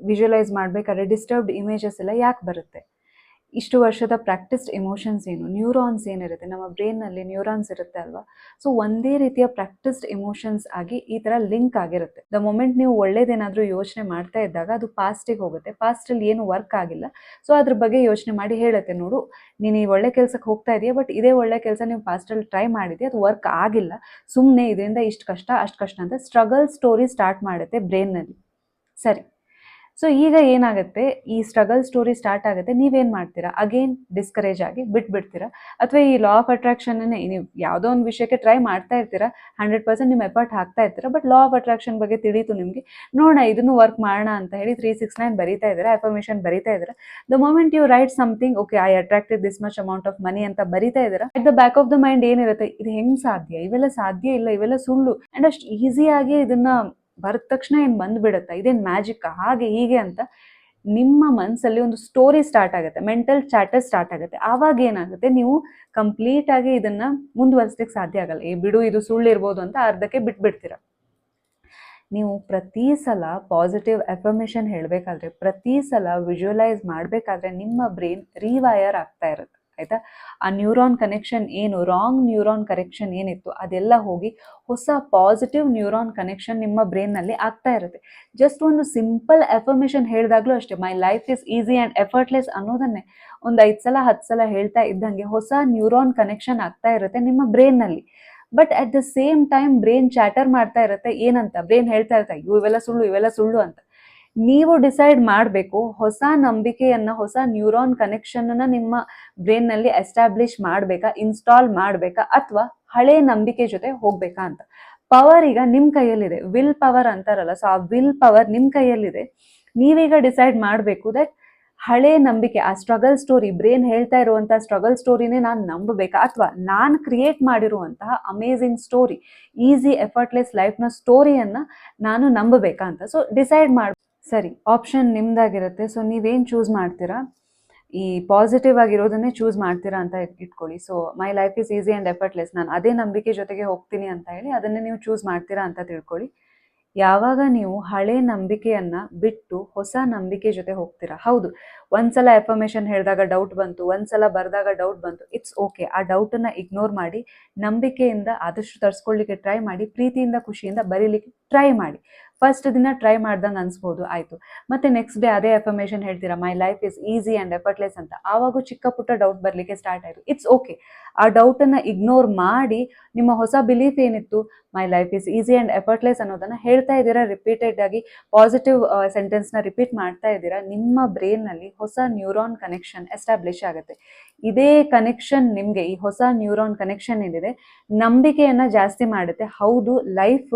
ವಿಜುವಲೈಸ್ ಮಾಡಬೇಕಾದ್ರೆ ಡಿಸ್ಟರ್ಬ್ಡ್ ಇಮೇಜಸ್ ಎಲ್ಲ ಯಾಕೆ ಬರುತ್ತೆ? ಇಷ್ಟು ವರ್ಷದ ಪ್ರಾಕ್ಟಿಸ್ಡ್ ಎಮೋಷನ್ಸ್ ಏನು ನ್ಯೂರಾನ್ಸ್ ಏನಿರುತ್ತೆ, ನಮ್ಮ ಬ್ರೈನ್ನಲ್ಲಿ ನ್ಯೂರಾನ್ಸ್ ಇರುತ್ತೆ ಅಲ್ವಾ? ಸೊ ಒಂದೇ ರೀತಿಯ ಪ್ರಾಕ್ಟಿಸ್ಡ್ ಎಮೋಷನ್ಸ್ ಆಗಿ ಈ ಥರ ಲಿಂಕ್ ಆಗಿರುತ್ತೆ. ದ ಮೊಮೆಂಟ್ ನೀವು ಒಳ್ಳೇದೇನಾದರೂ ಯೋಚನೆ ಮಾಡ್ತಾ ಇದ್ದಾಗ ಅದು ಪಾಸ್ಟಿಗೆ ಹೋಗುತ್ತೆ. ಪಾಸ್ಟಲ್ಲಿ ಏನು ವರ್ಕ್ ಆಗಿಲ್ಲ. ಸೊ ಅದ್ರ ಬಗ್ಗೆ ಯೋಚನೆ ಮಾಡಿ ಹೇಳುತ್ತೆ ನೋಡು. ನೀನು ಈ ಒಳ್ಳೆ ಕೆಲಸಕ್ಕೆ ಹೋಗ್ತಾ ಇದೆಯಾ ಬಟ್ ಇದೇ ಒಳ್ಳೆ ಕೆಲಸ ನೀವು ಪಾಸ್ಟಲ್ಲಿ ಟ್ರೈ ಮಾಡಿದೆ ಅದು ವರ್ಕ್ ಆಗಿಲ್ಲ. ಸುಮ್ಮನೆ ಇದರಿಂದ ಇಷ್ಟು ಕಷ್ಟ, ಅಷ್ಟು ಕಷ್ಟ ಅಂತ ಸ್ಟ್ರಗಲ್ ಸ್ಟೋರಿ ಸ್ಟಾರ್ಟ್ ಮಾಡುತ್ತೆ ಬ್ರೈನ್ನಲ್ಲಿ ಸರಿ. ಸೊ ಈಗ ಏನಾಗುತ್ತೆ? ಈ ಸ್ಟ್ರಗಲ್ ಸ್ಟೋರಿ ಸ್ಟಾರ್ಟ್ ಆಗುತ್ತೆ. ನೀವೇನು ಮಾಡ್ತೀರಾ? ಅಗೇನ್ ಡಿಸ್ಕರೇಜ್ ಆಗಿ ಬಿಟ್ಬಿಡ್ತೀರಾ? ಅಥವಾ ಈ ಲಾ ಆಫ್ ಅಟ್ರಾಕ್ಷನ್ನೇ ನೀವು ಯಾವುದೋ ಒಂದು ವಿಷಯಕ್ಕೆ ಟ್ರೈ ಮಾಡ್ತಾ ಇರ್ತೀರಾ? ಹಂಡ್ರೆಡ್ ಪರ್ಸೆಂಟ್ ನಿಮ್ಮ ಎಫರ್ಟ್ ಹಾಕ್ತಾ ಇರ್ತೀರಾ? ಬಟ್ ಲಾ ಆಫ್ ಅಟ್ರಾಕ್ಷನ್ ಬಗ್ಗೆ ತಿಳಿತು ನಿಮಗೆ. ನೋಡೋಣ, ಇದನ್ನು ವರ್ಕ್ ಮಾಡೋಣ ಅಂತ ಹೇಳಿ ತ್ರೀ ಸಿಕ್ಸ್ ನೈನ್ ಬರೀತಾ ಇದ್ದೀರಾ ಅಫರ್ಮೇಷನ್ ಬರೀತಾ ಇದ್ದೀರಾ. The moment you write something okay I attracted this much amount of money ಅಂತ ಬರೀತಾ ಇದ್ದೀರಾ? At the back of the mind ಏನಿರುತ್ತೆ? ಇದು ಹೆಂಗ್ ಸಾಧ್ಯ? ಇವೆಲ್ಲ ಸಾಧ್ಯ ಇಲ್ಲ, ಇವೆಲ್ಲ ಸುಳ್ಳು. ಅಂಡ್ ಅಷ್ಟು ಈಸಿಯಾಗಿ ಇದನ್ನ ಬರೆದ ತಕ್ಷಣ ಏನು ಬಂದ್ಬಿಡುತ್ತಾ? ಇದೇನು ಮ್ಯಾಜಿಕ್ ಹಾಗೆ ಹೀಗೆ ಅಂತ ನಿಮ್ಮ ಮನಸ್ಸಲ್ಲಿ ಒಂದು ಸ್ಟೋರಿ ಸ್ಟಾರ್ಟ್ ಆಗುತ್ತೆ ಮೆಂಟಲ್ ಚಾಟರ್ ಸ್ಟಾರ್ಟ್ ಆಗುತ್ತೆ. ಆವಾಗ ಏನಾಗುತ್ತೆ? ನೀವು ಕಂಪ್ಲೀಟ್ ಆಗಿ ಇದನ್ನ ಮುಂದುವರಿಸ್ಲಿಕ್ಕೆ ಸಾಧ್ಯ ಆಗಲ್ಲ. ಏ ಬಿಡು, ಇದು ಸುಳ್ಳು ಇರ್ಬೋದು ಅಂತ ಅರ್ಧಕ್ಕೆ ಬಿಟ್ಬಿಡ್ತೀರ. ನೀವು ಪ್ರತಿ ಸಲ ಪಾಸಿಟಿವ್ ಎಫರ್ಮೇಷನ್ ಹೇಳಬೇಕಾದ್ರೆ, ಪ್ರತಿ ಸಲ ವಿಜುವಲೈಸ್ ಮಾಡಬೇಕಾದ್ರೆ ನಿಮ್ಮ ಬ್ರೈನ್ ರೀವೈರ್ ಆಗ್ತಾ ಇರುತ್ತೆ. ಆಯಿತಾ? ಆ ನ್ಯೂರಾನ್ ಕನೆಕ್ಷನ್ ಏನು? ರಾಂಗ್ ನ್ಯೂರಾನ್ ಕನೆಕ್ಷನ್ ಏನಿತ್ತು? ಅದೆಲ್ಲ ಹೋಗಿ ಹೊಸ ಪಾಸಿಟಿವ್ ನ್ಯೂರಾನ್ ಕನೆಕ್ಷನ್ ನಿಮ್ಮ ಬ್ರೈನ್ನಲ್ಲಿ ಆಗ್ತಾ ಇರುತ್ತೆ. ಜಸ್ಟ್ ಒಂದು ಸಿಂಪಲ್ ಎಫರ್ಮೇಷನ್ ಹೇಳಿದಾಗಲೂ ಅಷ್ಟೇ my life is easy and effortless ಅನ್ನೋದನ್ನೇ ಒಂದು ಐದು ಸಲ ಹತ್ತು ಸಲ ಹೇಳ್ತಾ ಇದ್ದಂಗೆ ಹೊಸ ನ್ಯೂರಾನ್ ಕನೆಕ್ಷನ್ ಆಗ್ತಾ ಇರುತ್ತೆ ನಿಮ್ಮ ಬ್ರೈನ್ನಲ್ಲಿ but at the same time brain chatter ಮಾಡ್ತಾ ಇರುತ್ತೆ. ಏನಂತ? ಬ್ರೈನ್ ಹೇಳ್ತಾ ಇರುತ್ತೆ, ಅಯ್ಯೋ, ಇವೆಲ್ಲ ಸುಳ್ಳು ಇವೆಲ್ಲ ಸುಳ್ಳು ಅಂತ. ನೀವು ಡಿಸೈಡ್ ಮಾಡಬೇಕು, ಹೊಸ ನಂಬಿಕೆಯನ್ನ, ಹೊಸ ನ್ಯೂರಾನ್ ಕನೆಕ್ಷನ್ನ ನಿಮ್ಮ ಬ್ರೈನ್ನಲ್ಲಿ ಎಸ್ಟಾಬ್ಲಿಷ್ ಮಾಡಬೇಕಾ, ಇನ್ಸ್ಟಾಲ್ ಮಾಡಬೇಕಾ, ಅಥವಾ ಹಳೆ ನಂಬಿಕೆ ಜೊತೆ ಹೋಗ್ಬೇಕಾ ಅಂತ. ಪವರ್ ಈಗ ನಿಮ್ಮ ಕೈಯಲ್ಲಿದೆ. ವಿಲ್ ಪವರ್ ಅಂತಾರಲ್ಲ, ಸೊ ಆ ವಿಲ್ ಪವರ್ ನಿಮ್ಮ ಕೈಯಲ್ಲಿದೆ. ನೀವೀಗ ಡಿಸೈಡ್ ಮಾಡಬೇಕು ದಟ್ ಹಳೆ ನಂಬಿಕೆ, ಆ ಸ್ಟ್ರಗಲ್ ಸ್ಟೋರಿ ಬ್ರೇನ್ ಹೇಳ್ತಾ ಇರುವಂತಹ ಸ್ಟ್ರಗಲ್ ಸ್ಟೋರಿನೇ ನಾನು ನಂಬಬೇಕಾ, ಅಥವಾ ನಾನು ಕ್ರಿಯೇಟ್ ಮಾಡಿರುವಂತಹ ಅಮೇಝಿಂಗ್ ಸ್ಟೋರಿ ಈಸಿ ಎಫರ್ಟ್ಲೆಸ್ ಲೈಫ್ನ ಸ್ಟೋರಿಯನ್ನು ನಾನು ನಂಬಬೇಕಾ ಅಂತ. ಸೊ ಡಿಸೈಡ್ ಮಾಡಿ ಸರಿ ಆಪ್ಷನ್ ನಿಮ್ದಾಗಿರುತ್ತೆ. ಸೊ ನೀವೇನು ಚೂಸ್ ಮಾಡ್ತೀರಾ? ಈ ಪಾಸಿಟಿವ್ ಆಗಿರೋದನ್ನೇ ಚೂಸ್ ಮಾಡ್ತೀರಾ ಅಂತ ಇಟ್- ಇಟ್ಕೊಳ್ಳಿ. So my life is easy and effortless ನಾನು ಅದೇ ನಂಬಿಕೆ ಜೊತೆಗೆ ಹೋಗ್ತೀನಿ ಅಂತ ಹೇಳಿ ಅದನ್ನೇ ನೀವು ಚೂಸ್ ಮಾಡ್ತೀರಾ ಅಂತ ತಿಳ್ಕೊಳ್ಳಿ. ಯಾವಾಗ ನೀವು ಹಳೆ ನಂಬಿಕೆಯನ್ನು ಬಿಟ್ಟು ಹೊಸ ನಂಬಿಕೆ ಜೊತೆ ಹೋಗ್ತೀರಾ? ಹೌದು, ಒಂದ್ಸಲ ಎಫರ್ಮೇಷನ್ ಹೇಳಿದಾಗ ಡೌಟ್ ಬಂತು, ಒಂದ್ಸಲ ಬರೆದಾಗ ಡೌಟ್ ಬಂತು. ಇಟ್ಸ್ ಓಕೆ ಆ ಡೌಟನ್ನು ಇಗ್ನೋರ್ ಮಾಡಿ, ನಂಬಿಕೆಯಿಂದ ಆದಷ್ಟು ತರಿಸ್ಕೊಳ್ಳಿಕ್ಕೆ ಟ್ರೈ ಮಾಡಿ, ಪ್ರೀತಿಯಿಂದ, ಖುಷಿಯಿಂದ ಬರೀಲಿಕ್ಕೆ ಟ್ರೈ ಮಾಡಿ. ಫಸ್ಟ್ ದಿನ ಟ್ರೈ ಮಾಡ್ದಂಗೆ ಅನ್ಸ್ಬೋದು, ಆಯಿತು. ಮತ್ತೆ ನೆಕ್ಸ್ಟ್ ಡೇ ಅದೇ ಎಫರ್ಮೇಷನ್ ಹೇಳ್ತೀರಾ my life is easy and effortless ಅಂತ. ಆವಾಗೂ ಚಿಕ್ಕ ಪುಟ್ಟ ಡೌಟ್ ಬರಲಿಕ್ಕೆ ಸ್ಟಾರ್ಟ್ ಆಯಿತು. ಇಟ್ಸ್ ಓಕೆ ಆ ಡೌಟನ್ನು ಇಗ್ನೋರ್ ಮಾಡಿ ನಿಮ್ಮ ಹೊಸ ಬಿಲೀಫ್ ಏನಿತ್ತು my life is easy and effortless ಅನ್ನೋದನ್ನು ಹೇಳ್ತಾ ಇದ್ದೀರಾ ರಿಪೀಟೆಡ್ ಆಗಿ ಪಾಸಿಟಿವ್ ಸೆಂಟೆನ್ಸ್ನ ರಿಪೀಟ್ ಮಾಡ್ತಾ ಇದ್ದೀರಾ, ನಿಮ್ಮ ಬ್ರೈನ್ನಲ್ಲಿ ಹೊಸ ನ್ಯೂರಾನ್ ಕನೆಕ್ಷನ್ ಎಸ್ಟಾಬ್ಲಿಷ್ ಆಗುತ್ತೆ. ಇದೇ ಕನೆಕ್ಷನ್ ನಿಮಗೆ, ಈ ಹೊಸ ನ್ಯೂರಾನ್ ಕನೆಕ್ಷನ್ ಏನಿದೆ, ನಂಬಿಕೆಯನ್ನು ಜಾಸ್ತಿ ಮಾಡುತ್ತೆ. ಹೌದು ಲೈಫ್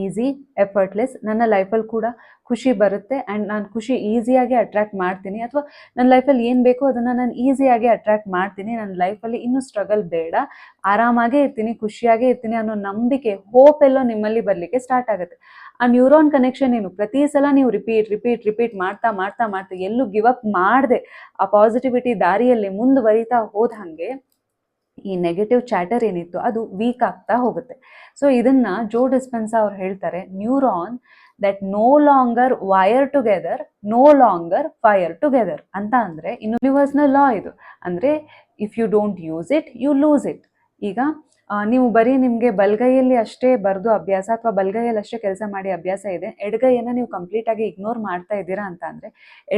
ಈಸಿ ಎಫರ್ಟ್ಲೆಸ್ ನನ್ನ ಲೈಫಲ್ಲಿ ಕೂಡ ಖುಷಿ ಬರುತ್ತೆ ಆ್ಯಂಡ್ ನಾನು ಖುಷಿ ಈಸಿಯಾಗಿ ಅಟ್ರ್ಯಾಕ್ಟ್ ಮಾಡ್ತೀನಿ. ಅಥವಾ ನನ್ನ ಲೈಫಲ್ಲಿ ಏನು ಬೇಕೋ ಅದನ್ನು ನಾನು ಈಸಿಯಾಗಿ ಅಟ್ರ್ಯಾಕ್ಟ್ ಮಾಡ್ತೀನಿ. ನನ್ನ ಲೈಫಲ್ಲಿ ಇನ್ನೂ ಸ್ಟ್ರಗಲ್ ಬೇಡ. ಆರಾಮಾಗೇ ಇರ್ತೀನಿ, ಖುಷಿಯಾಗೇ ಇರ್ತೀನಿ ಅನ್ನೋ ನಂಬಿಕೆ ಹೋಪ್ ಎಲ್ಲೋ ನಿಮ್ಮಲ್ಲಿ ಬರಲಿಕ್ಕೆ ಸ್ಟಾರ್ಟ್ ಆಗುತ್ತೆ. ಆ ನ್ಯೂರೋನ್ ಕನೆಕ್ಷನ್ ಏನು? ಪ್ರತಿ ಸಲ ನೀವು ರಿಪೀಟ್ ರಿಪೀಟ್ ರಿಪೀಟ್ ಮಾಡ್ತಾ ಮಾಡ್ತಾ ಮಾಡ್ತಾ ಎಲ್ಲೂ ಗಿವ್ ಅಪ್ ಮಾಡದೆ. ಆ ಪಾಸಿಟಿವಿಟಿ ದಾರಿಯಲ್ಲಿ ಮುಂದುವರಿತಾ ಹೋದ ಹಾಗೆ ಈ ನೆಗೆಟಿವ್ ಚಾಟರ್ ಏನಿತ್ತು ಅದು ವೀಕ್ ಆಗ್ತಾ ಹೋಗುತ್ತೆ. ಸೊ ಇದನ್ನ ಜೋ ಡಿಸ್ಪೆನ್ಸ್ ಅವ್ರು ಹೇಳ್ತಾರೆ neuron that no longer wire together no longer fire together ಅಂತ ಅಂದರೆ ಇನ್ನು ಯೂನಿವರ್ಸ್ನ ಲಾ ಇದು. ಅಂದರೆ if you don't use it you lose it ಈಗ ನೀವು ಬರೀ ನಿಮಗೆ ಬಲಗೈಯಲ್ಲಿ ಅಷ್ಟೇ ಬರೆದು ಅಭ್ಯಾಸ ಅಥವಾ ಬಲಗೈಯಲ್ಲಿ ಅಷ್ಟೇ ಕೆಲಸ ಮಾಡಿ ಅಭ್ಯಾಸ ಇದೆ, ಎಡಗೈಯನ್ನು ನೀವು ಕಂಪ್ಲೀಟ್ ಆಗಿ ಇಗ್ನೋರ್ ಮಾಡ್ತಾ ಇದ್ದೀರಾ ಅಂತ ಅಂದರೆ,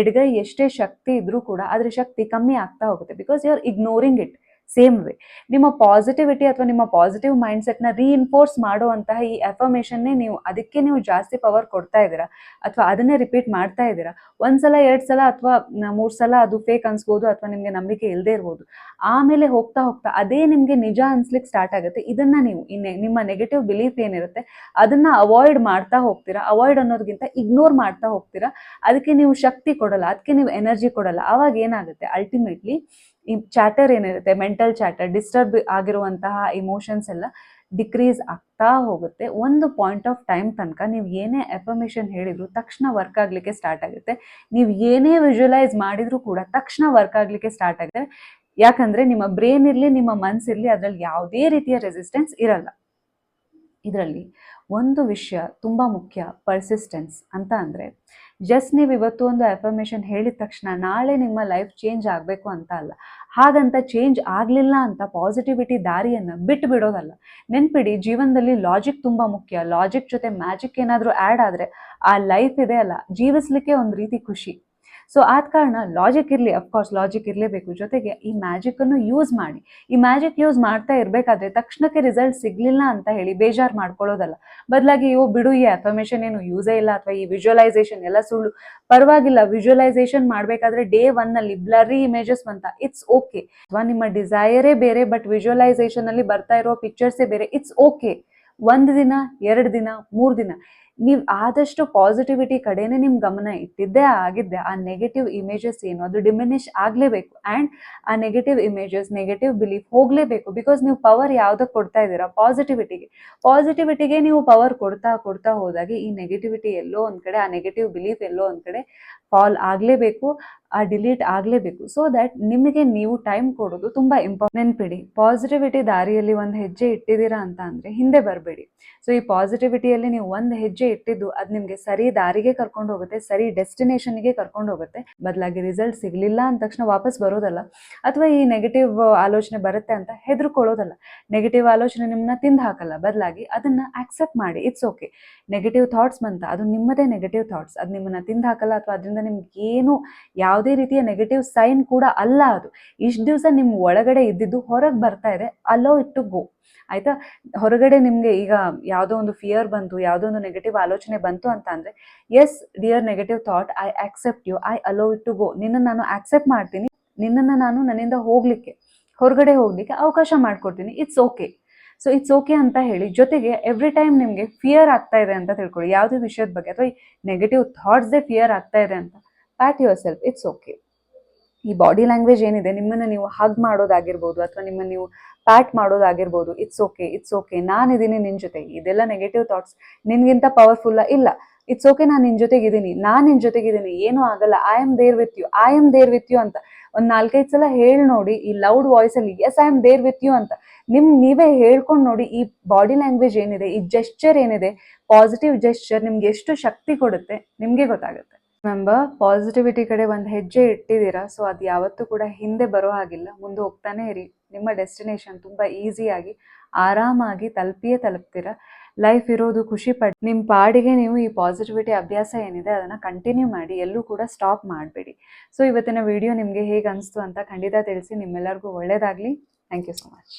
ಎಡ್ಗೈ ಎಷ್ಟೇ ಶಕ್ತಿ ಇದ್ರೂ ಕೂಡ ಅದರ ಶಕ್ತಿ ಕಮ್ಮಿ ಆಗ್ತಾ ಹೋಗುತ್ತೆ because you are ignoring it same way ನಿಮ್ಮ ಪಾಸಿಟಿವಿಟಿ ಅಥವಾ ನಿಮ್ಮ ಪಾಸಿಟಿವ್ ಮೈಂಡ್ಸೆಟ್ನ ರೀಇನ್ಫೋರ್ಸ್ ಮಾಡುವಂತಹ ಈ ಅಫರ್ಮೇಷನ್ನೇ ನೀವು, ಅದಕ್ಕೆ ನೀವು ಜಾಸ್ತಿ ಪವರ್ ಕೊಡ್ತಾ ಇದ್ದೀರಾ? ಅಥವಾ ಅದನ್ನೇ ರಿಪೀಟ್ ಮಾಡ್ತಾ ಇದ್ದೀರಾ? ಒಂದ್ಸಲ ಎರಡು ಸಲ ಅಥವಾ ಮೂರು ಸಲ ಅದು ಫೇಕ್ ಅನ್ಸ್ಬೋದು ಅಥವಾ ನಿಮಗೆ ನಂಬಿಕೆ ಇಲ್ಲದೆ ಇರ್ಬೋದು. ಆಮೇಲೆ ಹೋಗ್ತಾ ಹೋಗ್ತಾ ಅದೇ ನಿಮಗೆ ನಿಜ ಅನ್ಸ್ಲಿಕ್ಕೆ ಸ್ಟಾರ್ಟ್ ಆಗುತ್ತೆ. ಇದನ್ನ ನೀವು ಇನ್ನೇ ನಿಮ್ಮ ನೆಗೆಟಿವ್ ಬಿಲೀಫ್ ಏನಿರುತ್ತೆ, ಅದನ್ನ ಅವಾಯ್ಡ್ ಮಾಡ್ತಾ ಹೋಗ್ತೀರಾ? ಅವಾಯ್ಡ್ ಅನ್ನೋದಕ್ಕಿಂತ ಇಗ್ನೋರ್ ಮಾಡ್ತಾ ಹೋಗ್ತೀರಾ? ಅದಕ್ಕೆ ನೀವು ಶಕ್ತಿ ಕೊಡಲ್ಲ, ಅದಕ್ಕೆ ನೀವು ಎನರ್ಜಿ ಕೊಡಲ್ಲ. ಆವಾಗ ಏನಾಗುತ್ತೆ? ಅಲ್ಟಿಮೇಟ್ಲಿ ಈ ಚಾಟರ್ ಏನಿರುತ್ತೆ ಮೆಂಟಲ್ ಚಾಟರ್ ಡಿಸ್ಟರ್ಬ್ ಆಗಿರುವಂತಹ ಇಮೋಷನ್ಸ್ ಎಲ್ಲ ಡಿಕ್ರೀಸ್ ಆಗ್ತಾ ಹೋಗುತ್ತೆ. ಒಂದು ಪಾಯಿಂಟ್ ಆಫ್ ಟೈಮ್ ತನಕ ನೀವು ಏನೇ ಎಫರ್ಮೇಷನ್ ಹೇಳಿದ್ರು ತಕ್ಷಣ ವರ್ಕ್ ಆಗಲಿಕ್ಕೆ ಸ್ಟಾರ್ಟ್ ಆಗುತ್ತೆ. ನೀವು ಏನೇ ವಿಜುವಲೈಸ್ ಮಾಡಿದ್ರು ಕೂಡ ತಕ್ಷಣ ವರ್ಕ್ ಆಗಲಿಕ್ಕೆ ಸ್ಟಾರ್ಟ್ ಆಗುತ್ತೆ. ಯಾಕಂದ್ರೆ ನಿಮ್ಮ ಬ್ರೇನ್ ಇರಲಿ, ನಿಮ್ಮ ಮನಸ್ಸಿರಲಿ ಅದರಲ್ಲಿ ಯಾವುದೇ ರೀತಿಯ ರೆಸಿಸ್ಟೆನ್ಸ್ ಇರಲ್ಲ. ಇದರಲ್ಲಿ ಒಂದು ವಿಷಯ ತುಂಬ ಮುಖ್ಯ ಪರ್ಸಿಸ್ಟೆನ್ಸ್ ಅಂತ ಅಂದರೆ ಜಸ್ಟ್ ನೀವು ಇವತ್ತು ಒಂದು ಅಫರ್ಮೇಷನ್ ಹೇಳಿದ ತಕ್ಷಣ ನಾಳೆ ನಿಮ್ಮ ಲೈಫ್ ಚೇಂಜ್ ಆಗಬೇಕು ಅಂತ ಅಲ್ಲ. ಹಾಗಂತ ಚೇಂಜ್ ಆಗಲಿಲ್ಲ ಅಂತ ಪಾಸಿಟಿವಿಟಿ ದಾರಿಯನ್ನು ಬಿಟ್ಟು ಬಿಡೋದಲ್ಲ ನೆನ್ಪಿಡಿ, ಜೀವನದಲ್ಲಿ ಲಾಜಿಕ್ ತುಂಬ ಮುಖ್ಯ. ಲಾಜಿಕ್ ಜೊತೆ ಮ್ಯಾಜಿಕ್ ಏನಾದರೂ ಆ್ಯಡ್ ಆದರೆ ಆ ಲೈಫ್ ಇದೆ ಅಲ್ಲ. ಜೀವಿಸ್ಲಿಕ್ಕೆ ಒಂದು ರೀತಿ ಖುಷಿ. ಸೊ ಆದ ಕಾರಣ ಲಾಜಿಕ್ ಇರಲಿ ಅಫ್ಕೋರ್ಸ್ ಲಾಜಿಕ್ ಇರಲೇಬೇಕು. ಜೊತೆಗೆ ಈ ಮ್ಯಾಜಿಕನ್ನು ಯೂಸ್ ಮಾಡಿ. ಈ ಮ್ಯಾಜಿಕ್ ಯೂಸ್ ಮಾಡ್ತಾ ಇರಬೇಕಾದ್ರೆ ತಕ್ಷಣಕ್ಕೆ ರಿಸಲ್ಟ್ ಸಿಗಲಿಲ್ಲ ಅಂತ ಹೇಳಿ ಬೇಜಾರು ಮಾಡ್ಕೊಳ್ಳೋದಲ್ಲ. ಬದಲಾಗಿ ಇವು ಬಿಡು, ಈ ಅಫರ್ಮೇಷನ್ ಏನು ಯೂಸೇ ಇಲ್ಲ ಅಥವಾ ಈ ವಿಜುವಲೈಸೇಷನ್ ಎಲ್ಲ ಸುಳ್ಳು. ಪರವಾಗಿಲ್ಲ ವಿಜುವಲೈಸೇಷನ್ ಮಾಡಬೇಕಾದ್ರೆ ಡೇ ಒನ್ನಲ್ಲಿ ಬ್ಲರಿ ಇಮೇಜಸ್ ಅಂತ ಇಟ್ಸ್ ಓಕೆ ಅಥವಾ ನಿಮ್ಮ ಡಿಸೈರೇ ಬೇರೆ ಬಟ್ ವಿಜುವಲೈಸೇಷನ್ ಅಲ್ಲಿ ಬರ್ತಾ ಇರೋ ಪಿಕ್ಚರ್ಸೇ ಬೇರೆ. ಇಟ್ಸ್ ಓಕೆ ಒಂದು ದಿನ, ಎರಡು ದಿನ, ಮೂರು ದಿನ. ನೀವು ಆದಷ್ಟು ಪಾಸಿಟಿವಿಟಿ ಕಡೆನೇ ನಿಮ್ಮ ಗಮನ ಇಟ್ಟಿದ್ದೇ ಆಗಿದ್ದೆ. ಆ ನೆಗೆಟಿವ್ ಇಮೇಜಸ್ ಏನು? ಅದು ಡಿಮಿನಿಷ್ ಆಗಲೇಬೇಕು. ಆ್ಯಂಡ್ ಆ ನೆಗೆಟಿವ್ ಇಮೇಜಸ್ ನೆಗೆಟಿವ್ ಬಿಲೀಫ್ ಹೋಗಲೇಬೇಕು. ಬಿಕಾಸ್ ನೀವು ಪವರ್ ಯಾವುದಕ್ಕೆ ಕೊಡ್ತಾ ಇದ್ದೀರಾ? ಪಾಸಿಟಿವಿಟಿಗೆ ಪಾಸಿಟಿವಿಟಿಗೆ ನೀವು ಪವರ್ ಕೊಡ್ತಾ ಕೊಡ್ತಾ ಹೋದಾಗ ಈ ನೆಗೆಟಿವಿಟಿ ಎಲ್ಲೋ ಒಂದು ಕಡೆ, ಆ ನೆಗೆಟಿವ್ ಬಿಲೀಫ್ ಎಲ್ಲೋ ಒಂದು ಕಡೆ ಫಾಲ್ ಆಗಲೇಬೇಕು. ಆ ಡಿಲೀಟ್ ಆಗಲೇಬೇಕು. ಸೊ ದ್ಯಾಟ್ ನಿಮಗೆ ನೀವು ಟೈಮ್ ಕೊಡೋದು ತುಂಬ ಇಂಪಾರ್ಟೆಂಟ್ ನೆನ್ಪಿಡಿ ಪಾಸಿಟಿವಿಟಿ ದಾರಿಯಲ್ಲಿ ಒಂದು ಹೆಜ್ಜೆ ಇಟ್ಟಿದ್ದೀರಾ ಅಂತ ಅಂದರೆ ಹಿಂದೆ ಬರಬೇಡಿ. ಸೊ ಈ ಪಾಸಿಟಿವಿಟಿಯಲ್ಲಿ ನೀವು ಒಂದು ಹೆಜ್ಜೆ ಇಟ್ಟಿದ್ದು ಅದು ನಿಮಗೆ ಸರಿ ದಾರಿಗೆ ಕರ್ಕೊಂಡು ಹೋಗುತ್ತೆ, ಸರಿ ಡೆಸ್ಟಿನೇಷನ್ಗೆ ಕರ್ಕೊಂಡು ಹೋಗುತ್ತೆ. ಬದಲಾಗಿ ರಿಸಲ್ಟ್ ಸಿಗಲಿಲ್ಲ ಅಂದ ತಕ್ಷಣ ವಾಪಸ್ ಬರೋದಲ್ಲ, ಅಥವಾ ಈ ನೆಗೆಟಿವ್ ಆಲೋಚನೆ ಬರುತ್ತೆ ಅಂತ ಹೆದರ್ಕೊಳ್ಳೋದಲ್ಲ. ನೆಗೆಟಿವ್ ಆಲೋಚನೆ ನಿಮ್ಮನ್ನ ತಿಂದು ಹಾಕಲ್ಲ, ಬದಲಾಗಿ ಅದನ್ನು ಆಕ್ಸೆಪ್ಟ್ ಮಾಡಿ ಇಟ್ಸ್ ಓಕೆ ನೆಗೆಟಿವ್ ಥಾಟ್ಸ್ ಬಂತ, ಅದು ನಿಮ್ಮದೇ ನೆಗೆಟಿವ್ ಥಾಟ್ಸ್ ಅದು ನಿಮ್ಮನ್ನ ತಿಂದು ಹಾಕಲ್ಲ, ಅಥವಾ ಅದರಿಂದ ನಿಮ್ಗೆ ಏನು ಯಾವುದೇ ರೀತಿಯ ನೆಗೆಟಿವ್ ಸೈನ್ ಕೂಡ ಅಲ್ಲ ಅದು. ಇಷ್ಟು ದಿವಸ ನಿಮ್ಮ ಒಳಗಡೆ ಇದ್ದಿದ್ದು ಹೊರಗೆ ಬರ್ತಾ ಇದೆ ಅಲೋ ಇಟ್ಟು ಗೋ ಆಯಿತಾ? ಹೊರಗಡೆ ನಿಮಗೆ ಈಗ ಯಾವುದೋ ಒಂದು ಫಿಯರ್ ಬಂತು, ಯಾವುದೋ ಒಂದು ನೆಗೆಟಿವ್ ಆಲೋಚನೆ ಬಂತು ಅಂತ ಅಂದರೆ yes dear negative thought I accept you I allow it to go ನಿನ್ನನ್ನು ನಾನು ಆಕ್ಸೆಪ್ಟ್ ಮಾಡ್ತೀನಿ. ನಿನ್ನನ್ನು ನಾನು ನನ್ನಿಂದ ಹೋಗಲಿಕ್ಕೆ, ಹೊರಗಡೆ ಹೋಗಲಿಕ್ಕೆ ಅವಕಾಶ ಮಾಡಿಕೊಡ್ತೀನಿ. It's okay so it's okay ಅಂತ ಹೇಳಿ, ಜೊತೆಗೆ ಎವ್ರಿ ಟೈಮ್ ನಿಮಗೆ ಫಿಯರ್ ಆಗ್ತಾ ಇದೆ ಅಂತ ತಿಳ್ಕೊಳ್ಳಿ. ಯಾವುದೇ ವಿಷಯದ ಬಗ್ಗೆ, ಅಥವಾ ನೆಗೆಟಿವ್ ಥಾಟ್ಸ್ದೇ ಫಿಯರ್ ಆಗ್ತಾ ಇದೆ ಅಂತ. Pat yourself it's okay ಈ ಬಾಡಿ ಲ್ಯಾಂಗ್ವೇಜ್ ಏನಿದೆ, ನಿಮ್ಮನ್ನು ನೀವು ಹಗ್ ಮಾಡೋದಾಗಿರ್ಬೋದು ಅಥವಾ ನಿಮ್ಮನ್ನು ನೀವು ಪ್ಯಾಟ್ ಮಾಡೋದಾಗಿರ್ಬೋದು ಇಟ್ಸ್ ಓಕೆ ಇಟ್ಸ್ ಓಕೆ ನಾನಿದ್ದೀನಿ ನಿನ್ನ ಜೊತೆ. ಇದೆಲ್ಲ ನೆಗೆಟಿವ್ ಥಾಟ್ಸ್ ನಿನ್ಗಿಂತ ಪವರ್ಫುಲ್ಲ ಇಲ್ಲ. ಇಟ್ಸ್ ಓಕೆ ನಾನು ನಿನ್ನ ಜೊತೆಗಿದ್ದೀನಿ ನಾನು ನಿನ್ನ ಜೊತೆಗಿದ್ದೀನಿ ಏನೂ ಆಗಲ್ಲ. I am there with you I am there with you ಅಂತ. ಒಂದು ನಾಲ್ಕೈದು ಸಲ ಹೇಳಿ ನೋಡಿ, ಈ loud ವಾಯ್ಸಲ್ಲಿ yes I am there with you ಅಂತ. ನಿಮ್, ನೀವೇ ಹೇಳ್ಕೊಂಡು ನೋಡಿ, ಈ ಬಾಡಿ ಲ್ಯಾಂಗ್ವೇಜ್ ಏನಿದೆ, ಈ ಜೆಸ್ಚರ್ ಏನಿದೆ ಪಾಸಿಟಿವ್ ಜೆಸ್ಚರ್ ನಿಮ್ಗೆ ಎಷ್ಟು ಶಕ್ತಿ ಕೊಡುತ್ತೆ, ನಿಮಗೆ ಗೊತ್ತಾಗುತ್ತೆ. ಮೆಂಬರ್ ಪಾಸಿಟಿವಿಟಿ ಕಡೆ ಒಂದು ಹೆಜ್ಜೆ ಇಟ್ಟಿದ್ದೀರಾ ಸೊ ಅದು ಯಾವತ್ತೂ ಕೂಡ ಹಿಂದೆ ಬರೋ ಹಾಗಿಲ್ಲ. ಮುಂದೆ ಹೋಗ್ತಾನೆ ಇರಿ. ನಿಮ್ಮ ಡೆಸ್ಟಿನೇಷನ್ ತುಂಬ ಈಸಿಯಾಗಿ ಆರಾಮಾಗಿ ತಲುಪಿಯೇ ತಲುಪ್ತೀರಾ. ಲೈಫ್ ಇರೋದು ಖುಷಿ ಪಡ್ ನಿಮ್ಮ ಪಾಡಿಗೆ ನೀವು ಈ ಪಾಸಿಟಿವಿಟಿ ಅಭ್ಯಾಸ ಏನಿದೆ, ಅದನ್ನು ಕಂಟಿನ್ಯೂ ಮಾಡಿ, ಎಲ್ಲೂ ಕೂಡ ಸ್ಟಾಪ್ ಮಾಡಬೇಡಿ. ಸೊ ಇವತ್ತಿನ ವಿಡಿಯೋ ನಿಮಗೆ ಹೇಗೆ ಅನಿಸ್ತು ಅಂತ ಖಂಡಿತ ತಿಳಿಸಿ, ನಿಮ್ಮೆಲ್ಲರಿಗೂ ಒಳ್ಳೆಯದಾಗಲಿ ಥ್ಯಾಂಕ್ ಯು ಸೊ ಮಚ್